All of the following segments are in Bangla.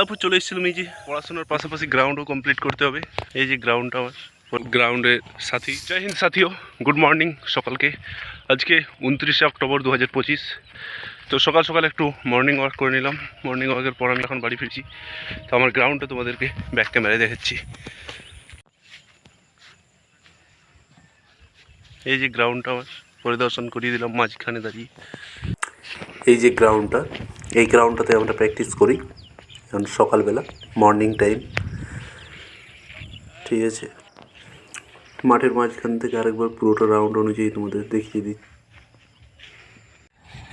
তারপর চলে এসেছিলাম এই যে পড়াশোনার পাশাপাশি গ্রাউন্ডও কমপ্লিট করতে হবে। এই যে গ্রাউন্ডটা আমার। গ্রাউন্ডের সাথী। জয় হিন্দ সাথীও। গুড মর্নিং সকালকে। আজকে উনত্রিশে অক্টোবর দু হাজার পঁচিশ। তো সকাল সকাল একটু মর্নিং ওয়াক করে নিলাম। মর্নিং ওয়াকের পর আমি এখন বাড়ি ফিরছি। তো আমার গ্রাউন্ডটা তোমাদেরকে ব্যাক ক্যামেরায় দেখাচ্ছি। এই যে গ্রাউন্ডটা আমার। পরিদর্শন করিয়ে দিলাম মাঝখানে দাঁড়িয়ে। এই যে গ্রাউন্ডটা এই গ্রাউন্ডটাতে আমরা প্র্যাকটিস করি। এখন সকালবেলা মর্নিং টাইম ঠিক আছে? মাঠের মাঝখান থেকে আরেকবার পুরোটা রাউন্ড অনুযায়ী তোমাদের দেখিয়ে দিই।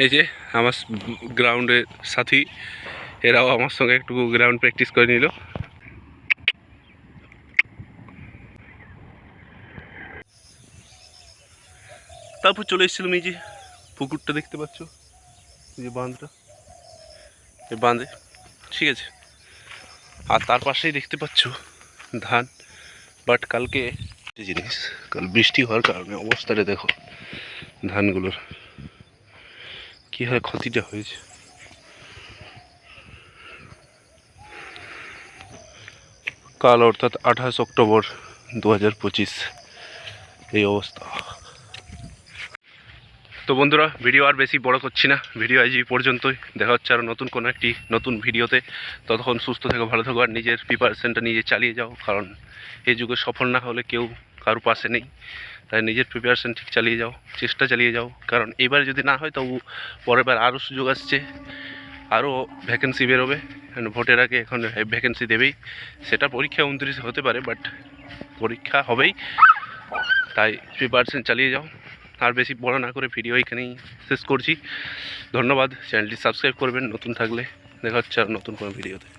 এই যে, আমার গ্রাউন্ডের সাথী, এরাও আমার সঙ্গে একটু গ্রাউন্ড প্র্যাকটিস করে নিল। তারপর চলে এসেছিলাম এই যে পুকুরটা দেখতে পাচ্ছ, এই যে বাঁধটা। এই বাঁধে ঠিক আছে। আর তার পাশেই দেখতে পাচ্ছ ধান বাট কালকে জিনিস, কাল বৃষ্টি হওয়ার কারণে অবস্থাটা দেখো ধানগুলোর কী হয় ক্ষতিটা হয়েছে। কাল অর্থাৎ আঠাশ অক্টোবর দু হাজার পঁচিশ এই অবস্থা। তো বন্ধুরা, ভিডিও আর বেশি বড় করছি না। ভিডিও আজ পর্যন্তই। দেখা হচ্ছে আরও নতুন কোনো একটি নতুন ভিডিওতে। ততক্ষণ সুস্থ থেকো, ভালো থাকো, আর নিজের প্রিপারেশনটা নিজে চালিয়ে যাও। কারণ এই যুগে সফল না হলে কেউ কারও পাশে নেই। তাই নিজের প্রিপারেশন ঠিক চালিয়ে যাও, চেষ্টা চালিয়ে যাও। কারণ এবার যদি না হয়, তবু পরের বার আরও সুযোগ আসছে। আরও ভ্যাকেন্সি বেরোবে। ভোটের আগে এখন ভ্যাকেন্সি দেবেই। সেটা পরীক্ষা উনত্রিশে হতে পারে বাট পরীক্ষা হবেই। তাই প্রিপারেশন চালিয়ে যাও। আর বেশি বড় না করে ভিডিও এখানেই শেষ করছি। ধন্যবাদ। চ্যানেলটি সাবস্ক্রাইব করবেন, নতুন থাকলে দেখা হচ্ছে আর নতুন কোনো ভিডিওতে